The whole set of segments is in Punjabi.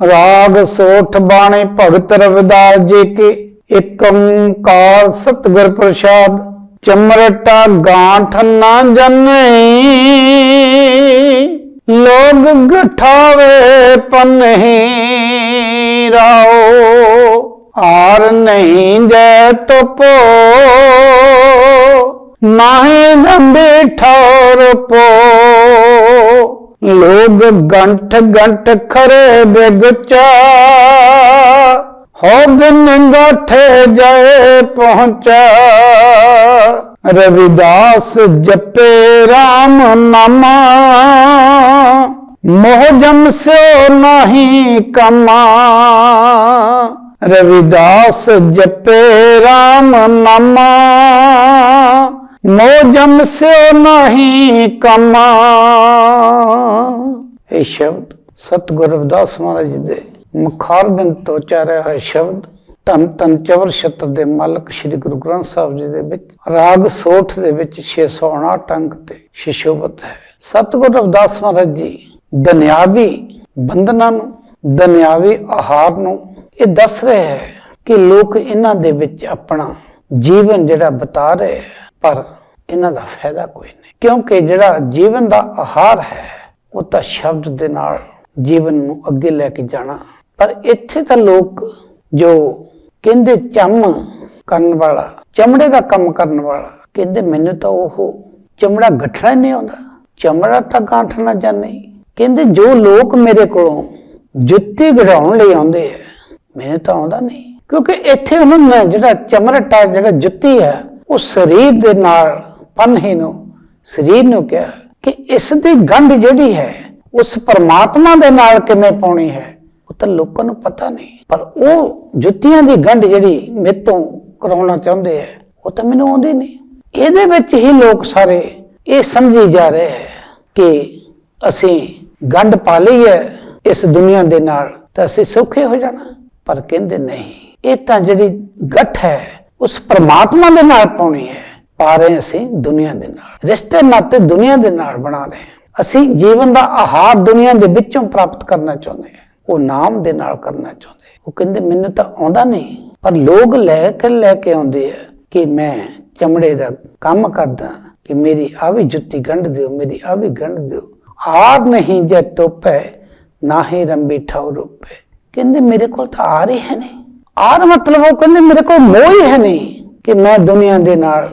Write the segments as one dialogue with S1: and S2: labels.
S1: ਰਾਗ ਸੋਠ ਬਾਣੇ ਭਗਤ ਰਵਿਦਾਸ ਜੀ ਕੇ ਏਕ ਓੰਕਾਰ ਸਤਿਗੁਰ ਪ੍ਰਸਾਦ, ਚਮਰਟਾ ਗਾਂਠ ਨਾ ਜਨਈ ਲੋਗ ਗਠਾਵੇ ਪਨਹੀ ਰਾਓ ਆਰ ਨਹੀਂ ਜੈ ਤਪੋ। ਨਾਹੀ ਨੰਬੇ ਠੌਰ ਪੋ। ਲੋਗ ਗੰਠ ਗੰਠ ਖਰੇ ਬਿਗਚਾ ਹੋ ਬਿਨ ਗਾਠੇ ਜਾਏ ਪਹੁੰਚਾ। ਰਵਿਦਾਸ ਜਪੇ RAM ਨਾਮਾ। ਮੋਹ ਜਮ ਸਿਓ ਨਹੀਂ ਕਮਾ। ਰਵਿਦਾਸ ਜਪੇ RAM ਨਾਮਾ। ਮੋਹ ਸਿਓ ਨਹੀਂ ਕਮਾ। ਇਹ ਸ਼ਬਦ ਸਤਿਗੁਰੂ ਰਵਿਦਾਸ ਮਹਾਰਾਜ ਦੇ ਮੁਖਾਰ ਬਿੰਦ ਤੋਂ ਉਚਾਰਿਆ ਹੋਇਆ ਸ਼ਬਦ ਧੰਨ ਧੰਨ ਚਵਰ ਸ਼ਤਰ ਦੇ ਮਾਲਕ ਸ੍ਰੀ ਗੁਰੂ ਗ੍ਰੰਥ ਸਾਹਿਬ ਜੀ ਦੇ ਵਿੱਚ ਰਾਗ ਸੋਠ ਦੇ ਵਿੱਚ 659 ਅੰਕ ਤੇ ਸ਼ਿਸ਼ੋਬਤ ਹੈ। ਸਤਿਗੁਰੂ ਰਵਿਦਾਸ ਮਹਾਰਾਜ ਜੀ ਦੁਨਿਆਵੀ ਬੰਧਨਾਂ ਨੂੰ ਦੁਨਿਆਵੀ ਆਹਾਰ ਨੂੰ ਇਹ ਦੱਸ ਰਹੇ ਹੈ ਕਿ ਲੋਕ ਇਹਨਾਂ ਦੇ ਵਿੱਚ ਆਪਣਾ ਜੀਵਨ ਜਿਹੜਾ ਬਤਾ ਰਹੇ ਹੈ, ਪਰ ਇਹਨਾਂ ਦਾ ਫਾਇਦਾ ਕੋਈ ਨਹੀਂ। ਕਿਉਂਕਿ ਜਿਹੜਾ ਜੀਵਨ ਦਾ ਆਹਾਰ ਹੈ, ਉਹ ਤਾਂ ਸ਼ਬਦ ਦੇ ਨਾਲ ਜੀਵਨ ਨੂੰ ਅੱਗੇ ਲੈ ਕੇ ਜਾਣਾ। ਪਰ ਇੱਥੇ ਤਾਂ ਲੋਕ ਜੋ ਕਹਿੰਦੇ ਚੰਮ ਕਰਨ ਵਾਲਾ, ਚਮੜੇ ਦਾ ਕੰਮ ਕਰਨ ਵਾਲਾ, ਕਹਿੰਦੇ ਮੈਨੂੰ ਤਾਂ ਉਹ ਚਮੜਾ ਗੱਠਣਾ ਹੀ ਨਹੀਂ ਆਉਂਦਾ। ਚਮੜਾ ਤਾਂ ਗਾਂਠਣਾ ਜਾਣੇ। ਕਹਿੰਦੇ ਜੋ ਲੋਕ ਮੇਰੇ ਕੋਲੋਂ ਜੁੱਤੀ ਗੜਾਉਣ ਲਈ ਆਉਂਦੇ ਆ ਮੈਨੂੰ ਤਾਂ ਆਉਂਦਾ ਨਹੀਂ। ਕਿਉਂਕਿ ਇੱਥੇ ਉਹਨਾਂ ਨੇ ਜਿਹੜਾ ਚਮੜਾ ਜਿਹੜਾ ਜੁੱਤੀ ਹੈ ਉਹ ਸਰੀਰ ਦੇ ਨਾਲ ਪੰਨੇ ਨੂੰ, ਸਰੀਰ ਨੂੰ ਕਿਹਾ ਕਿ ਇਸ ਦੀ ਗੰਢ ਜਿਹੜੀ ਹੈ, ਉਸ ਪਰਮਾਤਮਾ ਦੇ ਨਾਲ ਕਿਵੇਂ ਪਾਉਣੀ ਹੈ, ਉਹ ਤਾਂ ਲੋਕਾਂ ਨੂੰ ਪਤਾ ਨਹੀਂ। ਪਰ ਉਹ ਜੁੱਤੀਆਂ ਦੀ ਗੰਢ ਜਿਹੜੀ ਮੇਰੇ ਤੋਂ ਕਰਾਉਣਾ ਚਾਹੁੰਦੇ ਆ ਉਹ ਤਾਂ ਮੈਨੂੰ ਆਉਂਦੀ ਨਹੀਂ। ਇਹਦੇ ਵਿੱਚ ਹੀ ਲੋਕ ਸਾਰੇ ਇਹ ਸਮਝੀ ਜਾ ਰਹੇ ਹੈ ਕਿ ਅਸੀਂ ਗੰਢ ਪਾ ਲਈ ਹੈ ਇਸ ਦੁਨੀਆ ਦੇ ਨਾਲ, ਤਾਂ ਅਸੀਂ ਸੌਖੇ ਹੋ ਜਾਣਾ। ਪਰ ਕਹਿੰਦੇ ਨਹੀਂ, ਇਹ ਤਾਂ ਜਿਹੜੀ ਗੱਠ ਹੈ ਉਸ ਪ੍ਰਮਾਤਮਾ ਦੇ ਨਾਲ ਪਾਉਣੀ ਹੈ। ਪਾ ਰਹੇ ਅਸੀਂ ਦੁਨੀਆ ਦੇ ਨਾਲ। ਰਿਸ਼ਤੇ ਨਾਤੇ ਦੁਨੀਆ ਦੇ ਨਾਲ ਬਣਾ ਰਹੇ ਹਾਂ। ਅਸੀਂ ਜੀਵਨ ਦਾ ਆਹਾਰ ਦੁਨੀਆ ਦੇ ਵਿੱਚੋਂ ਪ੍ਰਾਪਤ ਕਰਨਾ ਚਾਹੁੰਦੇ ਹਾਂ। ਉਹ ਨਾਮ ਦੇ ਨਾਲ ਕਰਨਾ ਚਾਹੁੰਦੇ ਉਹ ਕਹਿੰਦੇ, ਮੈਨੂੰ ਤਾਂ ਆਉਂਦਾ ਨਹੀਂ। ਪਰ ਲੋਕ ਲੈ ਕੇ ਲੈ ਕੇ ਆਉਂਦੇ ਆ ਕਿ ਮੈਂ ਚਮੜੇ ਦਾ ਕੰਮ ਕਰਦਾ, ਕਿ ਮੇਰੀ ਆ ਵੀ ਜੁੱਤੀ ਗੰਢ ਦਿਓ, ਮੇਰੀ ਆ ਵੀ ਗੰਢ ਦਿਓ। ਆਰ ਨਹੀਂ ਜੇ ਤੋਪੇ, ਨਾ ਹੀ ਰੰਬੀ ਠਾਉ ਰੂਪੇ। ਕਹਿੰਦੇ, ਮੇਰੇ ਕੋਲ ਤਾਂ ਆ ਹੀ ਹੈ ਨਹੀਂ। ਆਰ ਮਤਲਬ ਉਹ ਕਹਿੰਦੇ, ਮੇਰੇ ਕੋਲ ਮੋਹ ਹੀ ਹੈ ਨਹੀਂ ਕਿ ਮੈਂ ਦੁਨੀਆ ਦੇ ਨਾਲ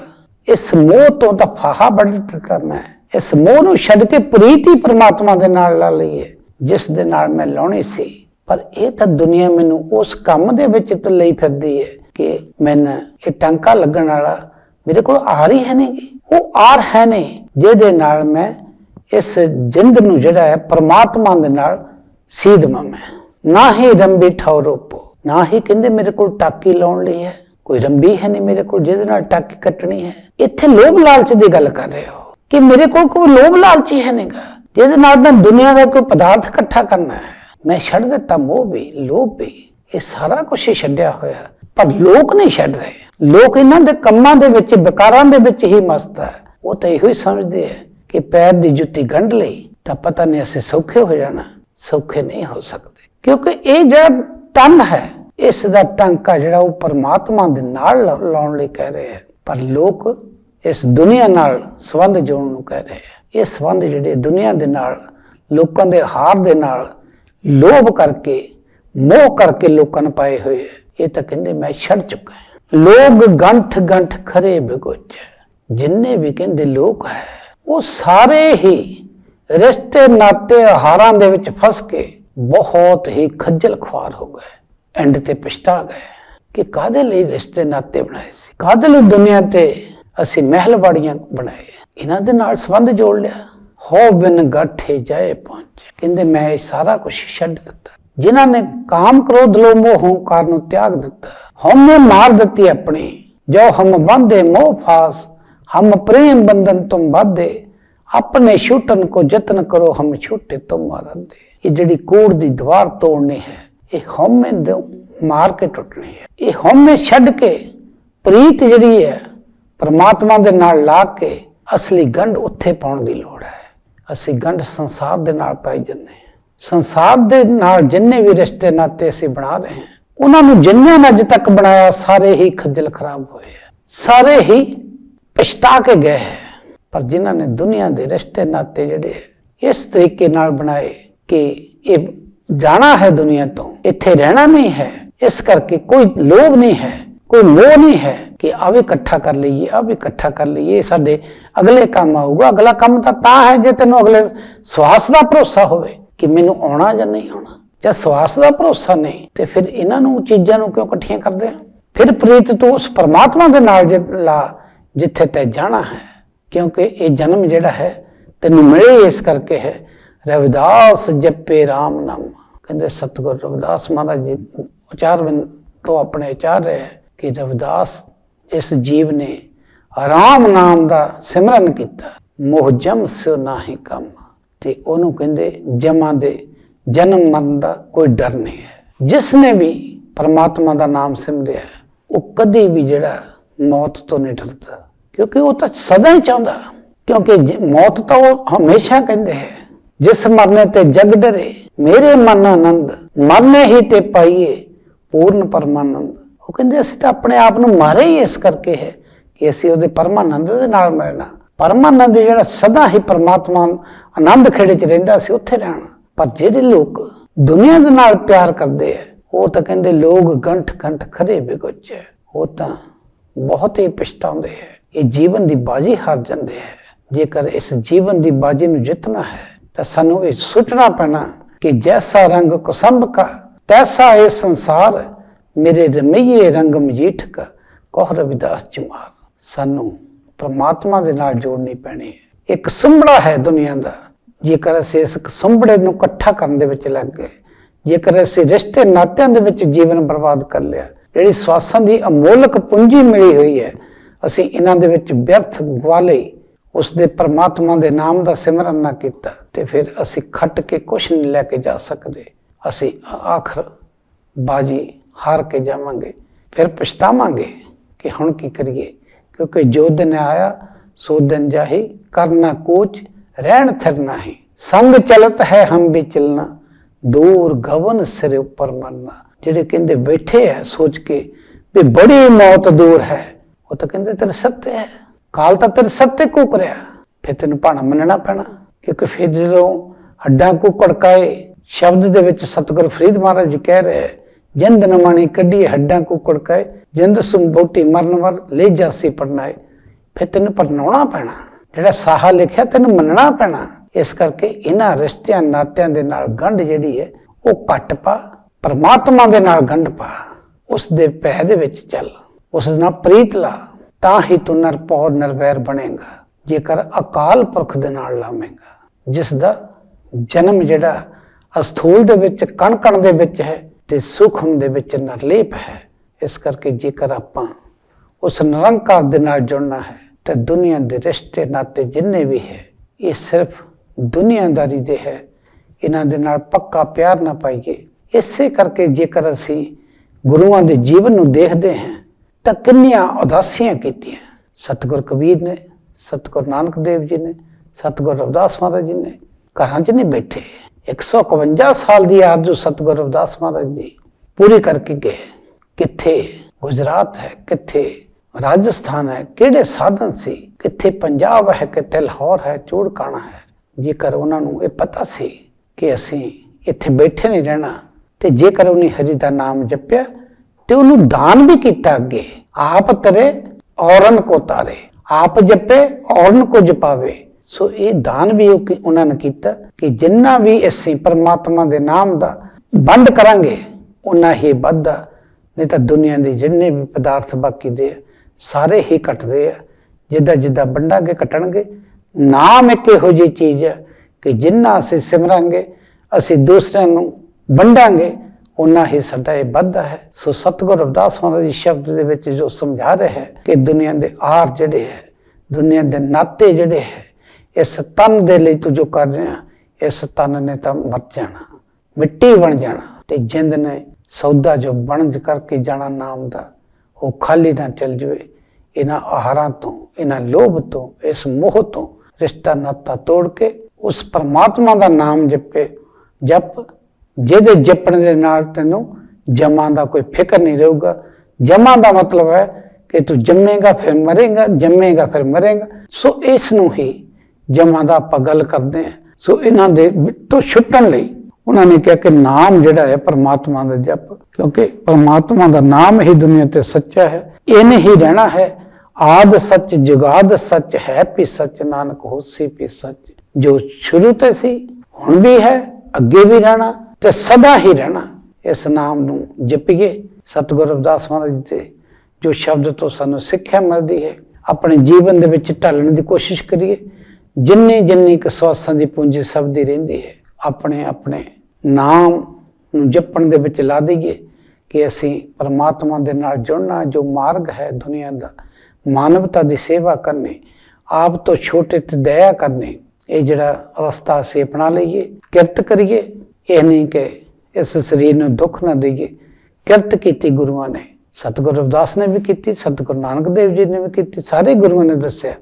S1: ਇਸ ਮੋਹ ਤੋਂ ਤਾਂ ਫਾਹਾ ਵੱਢ ਦਿੱਤਾ ਮੈਂ। ਇਸ ਮੋਹ ਨੂੰ ਛੱਡ ਕੇ ਪ੍ਰੀਤੀ ਪ੍ਰਮਾਤਮਾ ਦੇ ਨਾਲ ਲਾ ਲਈਏ, ਜਿਸ ਦੇ ਨਾਲ ਮੈਂ ਲਾਉਣੀ ਸੀ। ਪਰ ਇਹ ਤਾਂ ਦੁਨੀਆ ਮੈਨੂੰ ਉਸ ਕੰਮ ਦੇ ਵਿੱਚ ਤਾਂ ਲਈ ਫਿਰਦੀ ਹੈ ਕਿ ਮੈਨੂੰ ਇਹ ਟਾਂਕਾ ਲੱਗਣ ਵਾਲਾ ਮੇਰੇ ਕੋਲ ਆਰ ਹੀ ਹੈ ਨਹੀਂ ਉਹ ਆਰ ਹੈ ਨਹੀਂ, ਜਿਹਦੇ ਨਾਲ ਮੈਂ ਇਸ ਜਿੰਦ ਨੂੰ ਜਿਹੜਾ ਹੈ, ਪਰਮਾਤਮਾ ਦੇ ਨਾਲ ਸੀਧਵਾਂ ਮੈਂ ਨਾ ਹੀ ਰੰਬੀ ਠੌਰੂਪੋ ਨਾ ਹੀ ਕਹਿੰਦੇ ਮੇਰੇ ਕੋਲ ਟਾਕੀ ਲਾਉਣ ਲਈ ਹੈ, ਕੋਈ ਰੰਬੀ ਹੈ ਨਹੀਂ ਮੇਰੇ ਕੋਲ ਜਿਹਦੇ ਨਾਲ ਟਾਕੀ ਕੱਟਣੀ ਹੈ। ਇੱਥੇ ਲੋਭ ਲਾਲਚ ਦੀ ਗੱਲ ਕਰ ਰਹੇ ਹੋ ਕਿ ਮੇਰੇ ਕੋਲ ਕੋਈ ਲੋਭ ਲਾਲਚ ਹੈ ਨਹੀਂਗਾ ਜਿਹਦੇ ਨਾਲ ਮੈਂ ਦੁਨੀਆ ਦਾ ਕੋਈ ਪਦਾਰਥ ਇਕੱਠਾ ਕਰਨਾ ਹੈ। ਮੈਂ ਛੱਡ ਦਿੱਤਾ ਮੋਹ ਵੀ, ਲੋਭ ਵੀ, ਇਹ ਸਾਰਾ ਕੁਝ ਹੀ ਛੱਡਿਆ ਹੋਇਆ। ਪਰ ਲੋਕ ਨਹੀਂ ਛੱਡ ਰਹੇ। ਲੋਕ ਇਹਨਾਂ ਦੇ ਕੰਮਾਂ ਦੇ ਵਿੱਚ, ਵਿਕਾਰਾਂ ਦੇ ਵਿੱਚ ਹੀ ਮਸਤ ਹੈ। ਉਹ ਤਾਂ ਇਹੋ ਹੀ ਸਮਝਦੇ ਹੈ ਕਿ ਪੈਰ ਦੀ ਜੁੱਤੀ ਗੰਢ ਲਈ ਤਾਂ ਪਤਾ ਨਹੀਂ ਅਸੀਂ ਸੌਖੇ ਹੋ ਜਾਣਾ, ਸੌਖੇ ਨਹੀਂ ਹੋ ਸਕਦੇ। ਕਿਉਂਕਿ ਇਹ ਜਿਹੜਾ ਤਨ ਹੈ। ਇਸ ਦਾ ਟਾਂਕਾ ਜਿਹੜਾ ਉਹ ਪਰਮਾਤਮਾ ਦੇ ਨਾਲ ਲਾਉਣ ਲਈ ਕਹਿ ਰਹੇ ਹੈ। ਪਰ ਲੋਕ ਇਸ ਦੁਨੀਆ ਨਾਲ ਸੰਬੰਧ ਜੋੜਨ ਨੂੰ ਕਹਿ ਰਹੇ ਹੈ। ਇਹ ਸੰਬੰਧ ਜਿਹੜੇ ਦੁਨੀਆ ਦੇ ਨਾਲ, ਲੋਕਾਂ ਦੇ ਹਾਰ ਦੇ ਨਾਲ ਲੋਭ ਕਰਕੇ, ਮੋਹ ਕਰਕੇ ਲੋਕਾਂ ਨੂੰ ਪਾਏ ਹੋਏ ਹੈ। ਇਹ ਤਾਂ ਕਹਿੰਦੇ ਮੈਂ ਛੱਡ ਚੁੱਕਾ ਹਾਂ। ਲੋਕ ਗੰਠ ਗੰਠ ਖਰੇ ਬਿਗੋਚ ਜਿੰਨੇ ਵੀ ਕਹਿੰਦੇ ਲੋਕ ਹੈ, ਉਹ ਸਾਰੇ ਹੀ ਰਿਸ਼ਤੇ ਨਾਤੇ ਹਾਰਾਂ ਦੇ ਵਿੱਚ ਫਸ ਕੇ ਬਹੁਤ ਹੀ ਖੱਜਲ ਖੁਆਰ ਹੋ ਗਏ। ਐਂਡ ਤੇ ਪਛਤਾ ਗਏ ਕਿ ਕਾਦੇ ਲਈ ਰਿਸ਼ਤੇ ਨਾਤੇ ਬਣਾਏ ਸੀ? ਕਾਦੇ ਲਈ ਦੁਨੀਆ ਤੇ ਅਸੀਂ ਮਹਿਲ ਬਾੜੀਆਂ ਬਣਾਏ? ਇਹਨਾਂ ਦੇ ਨਾਲ ਸੰਬੰਧ ਜੋੜ ਲਿਆ। ਹੋ ਬਿਨ ਗੱਠੇ ਜਾਏ ਪਹੁੰਚੇ। ਕਹਿੰਦੇ, ਮੈਂ ਇਹ ਸਾਰਾ ਕੁਝ ਛੱਡ ਦਿੱਤਾ। ਜਿਨ੍ਹਾਂ ਨੇ ਕਾਮ ਕ੍ਰੋਧ ਲੋ ਮੋਹ ਹੰਕਾਰ ਨੂੰ ਤਿਆਗ ਦਿੱਤਾ ਹਮਨੇ ਮਾਰ ਦਿੱਤੀ ਆਪਣੀ। ਜੋ ਹਮ ਬੰਦੇ ਮੋਹ ਫਾਸ, ਹਮ ਪ੍ਰੇਮ ਬੰਧਨ ਤੁਮ ਬਾਧੇ ਆਪਣੇ ਛੁੱਟਨ ਕੋ ਯਤਨ ਕਰੋ, ਹਮ ਛੁੱਟੇ ਤੁਮ ਦੇ ਇਹ ਜਿਹੜੀ ਕੋੜ ਦੀ ਦੀਵਾਰ ਤੋੜਨੀ ਹੈ ਇਹ ਹਉਮੈ ਦੇ ਮਾਰ ਕੇ ਟੁੱਟਣੀ ਹੈ। ਇਹ ਹਉਮੈ ਛੱਡ ਕੇ ਪ੍ਰੀਤ ਜਿਹੜੀ ਹੈ ਪਰਮਾਤਮਾ ਦੇ ਨਾਲ ਲਾ ਕੇ ਅਸਲੀ ਗੰਢ ਉੱਥੇ ਪਾਉਣ ਦੀ ਲੋੜ ਹੈ। ਅਸੀਂ ਗੰਢ ਸੰਸਾਰ ਦੇ ਨਾਲ ਪਾਈ ਜੰਨੇ ਸੰਸਾਰ ਦੇ ਨਾਲ ਜਿੰਨੇ ਵੀ ਰਿਸ਼ਤੇ ਨਾਤੇ ਅਸੀਂ ਬਣਾ ਰਹੇ ਹਾਂ ਉਹਨਾਂ ਨੂੰ ਜਿੰਨਿਆਂ ਨੇ ਅੱਜ ਤੱਕ ਬਣਾਇਆ ਸਾਰੇ ਹੀ ਖੱਜਲ ਖਰਾਬ ਹੋਏ ਆ ਸਾਰੇ ਹੀ ਪਛਤਾ ਕੇ ਗਏ ਹੈ। ਪਰ ਜਿਨ੍ਹਾਂ ਨੇ ਦੁਨੀਆ ਦੇ ਰਿਸ਼ਤੇ ਨਾਤੇ ਜਿਹੜੇ ਹੈ, ਇਸ ਤਰੀਕੇ ਨਾਲ ਬਣਾਏ ਕਿ ਇਹ ਜਾਣਾ ਹੈ ਦੁਨੀਆ ਤੋਂ, ਇੱਥੇ ਰਹਿਣਾ ਨਹੀਂ ਹੈ, ਇਸ ਕਰਕੇ ਕੋਈ ਲੋਭ ਨਹੀਂ ਹੈ, ਕੋਈ ਮੋਹ ਨਹੀਂ ਹੈ ਕਿ ਆ ਵੀ ਇਕੱਠਾ ਕਰ ਲਈਏ ਆ ਵੀ ਇਕੱਠਾ ਕਰ ਲਈਏ, ਇਹ ਸਾਡੇ ਅਗਲੇ ਕੰਮ ਆਊਗਾ, ਅਗਲਾ ਕੰਮ ਤਾਂ ਤਾਂ ਹੈ ਜੇ ਤੈਨੂੰ ਅਗਲੇ ਸਵਾਸ ਦਾ ਭਰੋਸਾ ਹੋਵੇ ਕਿ ਮੈਨੂੰ ਆਉਣਾ ਜਾਂ ਨਹੀਂ ਆਉਣਾ। ਜਾਂ ਸਵਾਸ ਦਾ ਭਰੋਸਾ ਨਹੀਂ, ਤੇ ਫਿਰ ਇਹਨਾਂ ਨੂੰ ਚੀਜ਼ਾਂ ਨੂੰ ਕਿਉਂ ਇਕੱਠੀਆਂ ਕਰਦੇ ਆ? ਫਿਰ ਪ੍ਰੀਤ ਤੂੰ ਉਸ ਪਰਮਾਤਮਾ ਦੇ ਨਾਲ ਲਾ, ਜਿੱਥੇ ਤੈ ਜਾਣਾ ਹੈ, ਕਿਉਂਕਿ ਇਹ ਜਨਮ ਜਿਹੜਾ ਹੈ ਤੈਨੂੰ ਮਿਲੇ ਇਸ ਕਰਕੇ ਹੈ। ਰਵਿਦਾਸ ਜਪੇ RAM ਨਾਮ ਕਹਿੰਦੇ ਸਤਿਗੁਰ ਰਵਿਦਾਸ ਮਹਾਰਾਜ ਜੀ ਉਚਾਰਵਿੰਦ ਤੋਂ ਆਪਣੇ ਉਚਾਰ ਰਹੇ ਕਿ ਰਵਿਦਾਸ ਇਸ ਜੀਵ ਨੇ ਆਰਾਮ ਨਾਮ ਦਾ ਸਿਮਰਨ ਕੀਤਾ ਮੋਹ ਜਮ ਸਿ ਨਾਹੀ ਕੰਮ ਤੇ ਉਹਨੂੰ ਕਹਿੰਦੇ ਜਮਾਂ ਦੇ ਜਨਮ ਮਰਨ ਦਾ ਕੋਈ ਡਰ ਨਹੀਂ ਹੈ ਜਿਸ ਨੇ ਵੀ ਪਰਮਾਤਮਾ ਦਾ ਨਾਮ ਸਿਮਰਿਆ ਉਹ ਕਦੇ ਵੀ ਜਿਹੜਾ ਮੌਤ ਤੋਂ ਨਹੀਂ ਡਰਦਾ ਕਿਉਂਕਿ ਉਹ ਤਾਂ ਸਦਾ ਹੀ ਚਾਹੁੰਦਾ ਕਿਉਂਕਿ ਮੌਤ ਤਾਂ ਉਹ ਹਮੇਸ਼ਾ ਕਹਿੰਦੇ ਹੈ ਜਿਸ ਮਰਨੇ ਤੇ ਜਗ ਡਰੇ, ਮੇਰੇ ਮਨ ਆਨੰਦ, ਮਰਨੇ ਹੀ ਤੇ ਪਾਈਏ ਪੂਰਨ ਪਰਮਾਨੰਦ। ਉਹ ਕਹਿੰਦੇ, ਅਸੀਂ ਤਾਂ ਆਪਣੇ ਆਪ ਨੂੰ ਮਾਰੇ ਹੀ ਇਸ ਕਰਕੇ ਹੈ ਕਿ ਅਸੀਂ ਉਹਦੇ ਪਰਮਾਨੰਦ ਦੇ ਨਾਲ ਮਿਲਣਾ। ਪਰਮਾਨੰਦ ਜਿਹੜਾ ਸਦਾ ਹੀ ਪਰਮਾਤਮਾ ਆਨੰਦ ਖੇੜੇ 'ਚ ਰਹਿੰਦਾ ਸੀ ਉੱਥੇ ਰਹਿਣਾ। ਪਰ ਜਿਹੜੇ ਲੋਕ ਦੁਨੀਆ ਦੇ ਨਾਲ ਪਿਆਰ ਕਰਦੇ ਆ, ਉਹ ਤਾਂ ਕਹਿੰਦੇ, ਲੋਕ ਗੰਠ ਗੰਠ ਖਰੇ ਬਿਗੁੱਚੇ ਉਹ ਤਾਂ ਬਹੁਤ ਹੀ ਪਛਤਾਉਂਦੇ ਹੈ। ਇਹ ਜੀਵਨ ਦੀ ਬਾਜੀ ਹਾਰ ਜਾਂਦੇ ਹੈ। ਜੇਕਰ ਇਸ ਜੀਵਨ ਦੀ ਬਾਜੀ ਨੂੰ ਜਿੱਤਣਾ ਹੈ ਤਾਂ ਸਾਨੂੰ ਇਹ ਸੋਚਣਾ ਪੈਣਾ ਕਿ ਜੈਸਾ ਰੰਗ ਕੁਸੰਭ ਕਾ, ਤੈਸਾ ਇਹ ਸੰਸਾਰ, ਮੇਰੇ ਰਮਈਏ ਰੰਗ ਮਜੀਠ ਕਾ, ਕਹ ਰਵਿਦਾਸ ਜੀ ਸਾਨੂੰ ਪਰਮਾਤਮਾ ਦੇ ਨਾਲ ਜੋੜਨੀ ਪੈਣੀ ਹੈ। ਇੱਕ ਸੁੰਬੜਾ ਹੈ ਦੁਨੀਆ ਦਾ। ਜੇਕਰ ਅਸੀਂ ਇਸ ਸੁੰਬੜੇ ਨੂੰ ਇਕੱਠਾ ਕਰਨ ਦੇ ਵਿੱਚ ਲੱਗ ਗਏ, ਜੇਕਰ ਅਸੀਂ ਰਿਸ਼ਤੇ ਨਾਤਿਆਂ ਦੇ ਵਿੱਚ ਜੀਵਨ ਬਰਬਾਦ ਕਰ ਲਿਆ, ਜਿਹੜੀ ਸਵਾਸਾਂ ਦੀ ਅਮੋਲਕ ਪੂੰਜੀ ਮਿਲੀ ਹੋਈ ਹੈ, ਅਸੀਂ ਇਹਨਾਂ ਦੇ ਵਿੱਚ ਵਿਅਰਥ ਗਵਾ ਲਈ ਉਸ ਦੇ ਪਰਮਾਤਮਾ ਦੇ ਨਾਮ ਦਾ ਸਿਮਰਨ ਨਾ ਕੀਤਾ ਤੇ ਫਿਰ ਅਸੀਂ ਖੱਟ ਕੇ ਕੁਛ ਨਹੀਂ ਲੈ ਕੇ ਜਾ ਸਕਦੇ। ਅਸੀਂ ਆਖਰ ਬਾਜੀ ਹਾਰ ਕੇ ਜਾਵਾਂਗੇ, ਫਿਰ ਪਛਤਾਵਾਂਗੇ ਕਿ ਹੁਣ ਕੀ ਕਰੀਏ, ਕਿਉਂਕਿ ਜੋ ਦਿਨ ਆਇਆ, ਸੋ ਦਿਨ ਜਾਹੀ, ਕਰਨਾ ਕੋਚ, ਰਹਿਣ ਥਿਰ ਹੀ। ਸੰਗ ਚਲਤ ਹੈ ਹਮ ਵੀ ਚਲਣਾ, ਦੂਰ ਗਵਨ ਸਿਰ ਉੱਪਰ ਮਰਨਾ। ਜਿਹੜੇ ਕਹਿੰਦੇ ਬੈਠੇ ਆ ਸੋਚ ਕੇ ਵੀ ਬੜੀ ਮੌਤ ਦੂਰ ਹੈ, ਉਹ ਤਾਂ ਕਹਿੰਦੇ ਤੇਰੇ ਸੱਤੇ ਹੈ। ਕਾਲ ਤਾਂ ਤੇਰੇ ਸੱਤੇ ਕੂਕ ਰਿਹਾ। ਫਿਰ ਤੈਨੂੰ ਭਾਣਾ ਮੰਨਣਾ ਪੈਣਾ, ਕਿਉਂਕਿ ਫਿਰ ਜਦੋਂ ਹੱਡਾਂ ਕੋ ਕੜਕਾਏ ਸ਼ਬਦ ਦੇ ਵਿੱਚ ਸਤਿਗੁਰ ਫਰੀਦ ਮਹਾਰਾਜ ਜੀ ਕਹਿ ਰਿਹਾ, ਜਿੰਦ ਨ ਕੱਢੀ ਹੱਡਾਂ ਕੋ ਕੜਕਾਏ ਜਿੰਦ ਸੁਨ ਮਰਨ ਵਰ ਲੈ ਜਾਸੀ ਪੜਨਾਏ। ਫਿਰ ਤੈਨੂੰ ਪੜਨਾਉਣਾ ਪੈਣਾ, ਜਿਹੜਾ ਸਾਹਾ ਲਿਖਿਆ ਤੈਨੂੰ ਮੰਨਣਾ ਪੈਣਾ। ਇਸ ਕਰਕੇ ਇਹਨਾਂ ਰਿਸ਼ਤਿਆਂ ਨਾਤਿਆਂ ਦੇ ਨਾਲ ਗੰਢ ਜਿਹੜੀ ਹੈ, ਉਹ ਘੱਟ ਪਾ, ਪਰਮਾਤਮਾ ਦੇ ਨਾਲ ਗੰਢ ਪਾ। ਉਸ ਦੇ ਪੈ ਦੇ ਵਿੱਚ ਚੱਲ, ਉਸ ਨਾਲ ਪ੍ਰੀਤ ਲਾ। ਤਾਂ ਹੀ ਤੂੰ ਨਰਪੌਰ ਨਰਵੈਰ ਬਣੇਗਾ, ਜੇਕਰ ਅਕਾਲ ਪੁਰਖ ਦੇ ਨਾਲ ਲਾਵੇਂਗਾ। ਜਿਸ ਦਾ ਜਨਮ ਜਿਹੜਾ ਅਸਥੂਲ ਦੇ ਵਿੱਚ ਕਣ ਕਣ ਦੇ ਵਿੱਚ ਹੈ ਤੇ ਸੂਖਮ ਦੇ ਵਿੱਚ ਨਿਰਲੇਪ ਹੈ। ਇਸ ਕਰਕੇ ਜੇਕਰ ਆਪਾਂ ਉਸ ਨਿਰੰਕਾਰ ਦੇ ਨਾਲ ਜੁੜਨਾ ਹੈ, ਤੇ ਦੁਨੀਆ ਦੇ ਰਿਸ਼ਤੇ, ਨਾਤੇ ਜਿੰਨੇ ਵੀ ਹੈ, ਇਹ ਸਿਰਫ ਦੁਨੀਆਦਾਰੀ ਦੇ ਹੈ। ਇਹਨਾਂ ਦੇ ਨਾਲ ਪੱਕਾ ਪਿਆਰ ਨਾ ਪਾਈਏ। ਇਸੇ ਕਰਕੇ ਜੇਕਰ ਅਸੀਂ ਗੁਰੂਆਂ ਦੇ ਜੀਵਨ ਨੂੰ ਦੇਖਦੇ ਹਾਂ ਤਾਂ ਕਿੰਨੀਆਂ ਉਦਾਸੀਆਂ ਕੀਤੀਆਂ। ਸਤਿਗੁਰ ਕਬੀਰ ਨੇ, ਸਤਿਗੁਰ ਨਾਨਕ ਦੇਵ ਜੀ ਨੇ, ਸਤਿਗੁਰ ਰਵਿਦਾਸ ਮਹਾਰਾਜ ਜੀ ਨੇ ਘਰਾਂ 'ਚ ਨਹੀਂ ਬੈਠੇ। 151 ਸਾਲ ਦੀ ਆਰਜ਼ੂ ਸਤਿਗੁਰ ਰਵਿਦਾਸ ਮਹਾਰਾਜ ਜੀ ਪੂਰੀ ਕਰਕੇ ਗਏ। ਕਿੱਥੇ ਗੁਜਰਾਤ ਹੈ, ਕਿੱਥੇ ਰਾਜਸਥਾਨ ਹੈ, ਕਿਹੜੇ ਸਾਧਨ ਸੀ, ਕਿੱਥੇ ਪੰਜਾਬ ਹੈ, ਕਿੱਥੇ ਲਾਹੌਰ ਹੈ, ਚੂੜਕਾਣਾ ਹੈ। ਜੇਕਰ ਉਹਨਾਂ ਨੂੰ ਇਹ ਪਤਾ ਸੀ ਕਿ ਅਸੀਂ ਇੱਥੇ ਬੈਠੇ ਨਹੀਂ ਰਹਿਣਾ, ਤੇ ਜੇਕਰ ਉਹਨੇ ਹਰੀ ਦਾ ਨਾਮ ਜਪਿਆ ਤੇ ਉਹਨੂੰ ਦਾਨ ਵੀ ਕੀਤਾ ਅੱਗੇ। ਆਪ ਤਰੇ ਔਰਨ ਕੋ ਤਾਰੇ। ਆਪ ਜਪੇ, ਔਰਨ ਕੋ ਜਪਾਵੇ। ਸੋ ਇਹ ਦਾਨ ਵੀ ਉਹਨਾਂ ਨੇ ਕੀਤਾ ਕਿ ਜਿੰਨਾ ਵੀ ਅਸੀਂ ਪਰਮਾਤਮਾ ਦੇ ਨਾਮ ਦਾ ਬੰਦ ਕਰਾਂਗੇ ਉਨਾ ਹੀ ਵੱਧਦਾ। ਨਹੀਂ ਤਾਂ ਦੁਨੀਆ ਦੇ ਜਿੰਨੇ ਵੀ ਪਦਾਰਥ ਬਾਕੀ ਦੇ ਸਾਰੇ ਹੀ ਘਟਦੇ ਆ। ਜਿੱਦਾਂ ਜਿੱਦਾਂ ਵੰਡਾਂਗੇ, ਘਟਣਗੇ। ਨਾਮ ਇੱਕ ਇਹੋ ਜਿਹੀ ਚੀਜ਼ ਹੈ ਕਿ ਜਿੰਨਾ ਅਸੀਂ ਸਿਮਰਾਂਗੇ, ਅਸੀਂ ਦੂਸਰਿਆਂ ਨੂੰ ਵੰਡਾਂਗੇ ਉਨਾ ਹੀ ਸਾਡਾ ਇਹ ਵੱਧਦਾ ਹੈ। ਸੋ ਸਤਿਗੁਰ ਰਵਿਦਾਸ ਮਹਾਰਾਜ ਜੀ ਸ਼ਬਦ ਦੇ ਵਿੱਚ ਜੋ ਸਮਝਾ ਰਿਹਾ ਹੈ ਕਿ ਦੁਨੀਆ ਦੇ ਆਰ ਜਿਹੜੇ ਹੈ, ਦੁਨੀਆ ਦੇ ਨਾਤੇ ਜਿਹੜੇ ਹੈ, ਇਸ ਤਨ ਦੇ ਲਈ ਤੂੰ ਜੋ ਕਰ ਰਿਹਾ, ਇਸ ਤਨ ਨੇ ਤਾਂ ਮਰ ਜਾਣਾ, ਮਿੱਟੀ ਬਣ ਜਾਣਾ ਤੇ ਜਿੰਦ ਨੇ ਸੌਦਾ ਜੋ ਬਣਜ ਕਰਕੇ ਜਾਣਾ ਨਾਮ ਦਾ, ਉਹ ਖਾਲੀ ਨਾ ਚਲ ਜਵੇ। ਇਹਨਾਂ ਆਹਾਰਾਂ ਤੋਂ, ਇਹਨਾਂ ਲੋਭ ਤੋਂ, ਇਸ ਮੋਹ ਤੋਂ ਰਿਸ਼ਤਾ ਨਾਤਾ ਤੋੜ ਕੇ ਉਸ ਪਰਮਾਤਮਾ ਦਾ ਨਾਮ ਜਪੇ, ਜਪ ਜਿਹਦੇ ਜਪਣ ਦੇ ਨਾਲ ਤੈਨੂੰ ਜਮਾਂ ਦਾ ਕੋਈ ਫਿਕਰ ਨਹੀਂ ਰਹੂਗਾ। ਜਮਾਂ ਦਾ ਮਤਲਬ ਹੈ ਕਿ ਤੂੰ ਜੰਮੇਗਾ, ਫਿਰ ਮਰੇਗਾ, ਜੰਮੇਗਾ, ਫਿਰ ਮਰੇਗਾ। ਸੋ ਇਸ ਨੂੰ ਹੀ ਜਮਾਂ ਦਾ ਆਪਾਂ ਗੱਲ ਕਰਦੇ ਹਾਂ। ਸੋ ਇਹਨਾਂ ਦੇ ਤੋਂ ਛੁੱਟਣ ਲਈ ਉਹਨਾਂ ਨੇ ਕਿਹਾ ਕਿ ਨਾਮ ਜਿਹੜਾ ਹੈ ਪਰਮਾਤਮਾ ਦਾ ਜਪ, ਕਿਉਂਕਿ ਪਰਮਾਤਮਾ ਦਾ ਨਾਮ ਹੀ ਦੁਨੀਆ ਤੇ ਸੱਚਾ ਹੈ। ਇਹਨੇ ਹੀ ਰਹਿਣਾ ਹੈ। ਆਦ ਸੱਚ, ਜੁਗਾਦ ਸੱਚ, ਹੈ ਪੀ ਸੱਚ, ਨਾਨਕ ਹੋਸੀ ਪੀ ਸੱਚ। ਜੋ ਸ਼ੁਰੂ ਤੇ ਸੀ, ਹੁਣ ਵੀ ਹੈ, ਅੱਗੇ ਵੀ ਰਹਿਣਾ। ਤੇ ਸਦਾ ਹੀ ਰਹਿਣਾ। ਇਸ ਨਾਮ ਨੂੰ ਜਪੀਏ। ਸਤਿਗੁਰ ਰਵਿਦਾਸ ਮਹਾਰਾਜ ਜੀ ਦੇ ਜੋ ਸ਼ਬਦ ਤੋਂ ਸਾਨੂੰ ਸਿੱਖਿਆ ਮਿਲਦੀ ਹੈ, ਆਪਣੇ ਜੀਵਨ ਦੇ ਵਿੱਚ ਢਾਲਣ ਦੀ ਕੋਸ਼ਿਸ਼ ਕਰੀਏ। ਜਿੰਨੀ ਜਿੰਨੀ ਕੁ ਸਵਾਸਾਂ ਦੀ ਪੂੰਜੀ ਸਭ ਦੀ ਰਹਿੰਦੀ ਹੈ, ਆਪਣੇ ਆਪਣੇ ਨਾਮ ਨੂੰ ਜਪਣ ਦੇ ਵਿੱਚ ਲਾ ਦਈਏ ਕਿ ਅਸੀਂ ਪਰਮਾਤਮਾ ਦੇ ਨਾਲ ਜੁੜਨਾ, ਜੋ ਮਾਰਗ ਹੈ ਦੁਨੀਆ ਦਾ, ਮਾਨਵਤਾ ਦੀ ਸੇਵਾ ਕਰਨੀ, ਆਪ ਤੋਂ ਛੋਟੇ ਤੇ ਦਇਆ ਕਰਨੀ, ਇਹ ਜਿਹੜਾ ਰਸਤਾ ਅਸੀਂ ਅਪਣਾ ਲਈਏ, ਕਿਰਤ ਕਰੀਏ। ਇਹ ਨਹੀਂ ਕਿ ਇਸ ਸਰੀਰ ਨੂੰ ਦੁੱਖ ਨਾ ਦੇਈਏ। ਕਿਰਤ ਕੀਤੀ ਗੁਰੂਆਂ ਨੇ, ਸਤਿਗੁਰੂ ਰਵਿਦਾਸ ਨੇ ਵੀ ਕੀਤੀ, ਸਤਿਗੁਰੂ ਨਾਨਕ ਦੇਵ ਜੀ ਨੇ ਵੀ ਕੀਤੀ, ਸਾਰੇ ਗੁਰੂਆਂ ਨੇ ਦੱਸਿਆ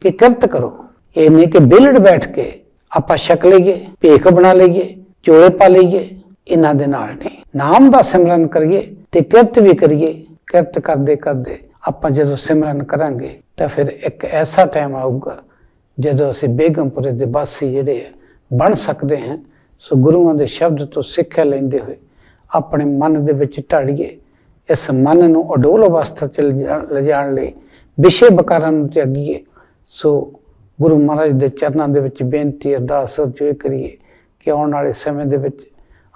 S1: ਕਿ ਕਿਰਤ ਕਰੋ। ਇਹ ਨਹੀਂ ਕਿ ਬਿਲੜ ਬੈਠ ਕੇ ਆਪਾਂ ਛਕ ਲਈਏ, ਭੇਖ ਬਣਾ ਲਈਏ, ਚੋਲੇ ਪਾ ਲਈਏ, ਇਹਨਾਂ ਦੇ ਨਾਲ ਨਹੀਂ। ਨਾਮ ਦਾ ਸਿਮਰਨ ਕਰੀਏ ਤੇ ਕਿਰਤ ਵੀ ਕਰੀਏ। ਕਿਰਤ ਕਰਦੇ ਕਰਦੇ ਆਪਾਂ ਜਦੋਂ ਸਿਮਰਨ ਕਰਾਂਗੇ ਤਾਂ ਫਿਰ ਇੱਕ ਐਸਾ ਟਾਈਮ ਆਊਗਾ ਜਦੋਂ ਅਸੀਂ ਬੇਗਮਪੁਰੇ ਦੇ ਵਾਸੀ ਜਿਹੜੇ ਬਣ ਸਕਦੇ ਹਾਂ। ਸੋ ਗੁਰੂਆਂ ਦੇ ਸ਼ਬਦ ਤੋਂ ਸਿੱਖਿਆ ਲੈਂਦੇ ਹੋਏ ਆਪਣੇ ਮਨ ਦੇ ਵਿੱਚ ਢਾੜੀਏ ਇਸ ਮਨ ਨੂੰ ਅਡੋਲ ਅਵਸਥਾ ਚ ਲਿਜਾ- ਲਿਜਾਣ ਲਈ ਵਿਸ਼ੇ ਬਕਾਰਾਂ ਨੂੰ ਤਿਆਗੀਏ। ਸੋ ਗੁਰੂ ਮਹਾਰਾਜ ਦੇ ਚਰਨਾਂ ਦੇ ਵਿੱਚ ਬੇਨਤੀ, ਅਰਦਾਸ ਜੋ ਕਰੀਏ ਕਿ ਆਉਣ ਵਾਲੇ ਸਮੇਂ ਦੇ ਵਿੱਚ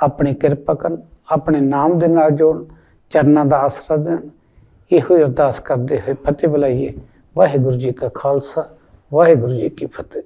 S1: ਆਪਣੀ ਕਿਰਪਾ ਕਰਨ, ਆਪਣੇ ਨਾਮ ਦੇ ਨਾਲ ਜੋੜਨ, ਚਰਨਾਂ ਦਾ ਆਸਰਾ ਦੇਣ। ਇਹੋ ਹੀ ਅਰਦਾਸ ਕਰਦੇ ਹੋਏ ਫਤਿਹ ਬੁਲਾਈਏ। ਵਾਹਿਗੁਰੂ ਜੀ ਕਾ ਖਾਲਸਾ, ਵਾਹਿਗੁਰੂ ਜੀ ਕੀ ਫਤਿਹ।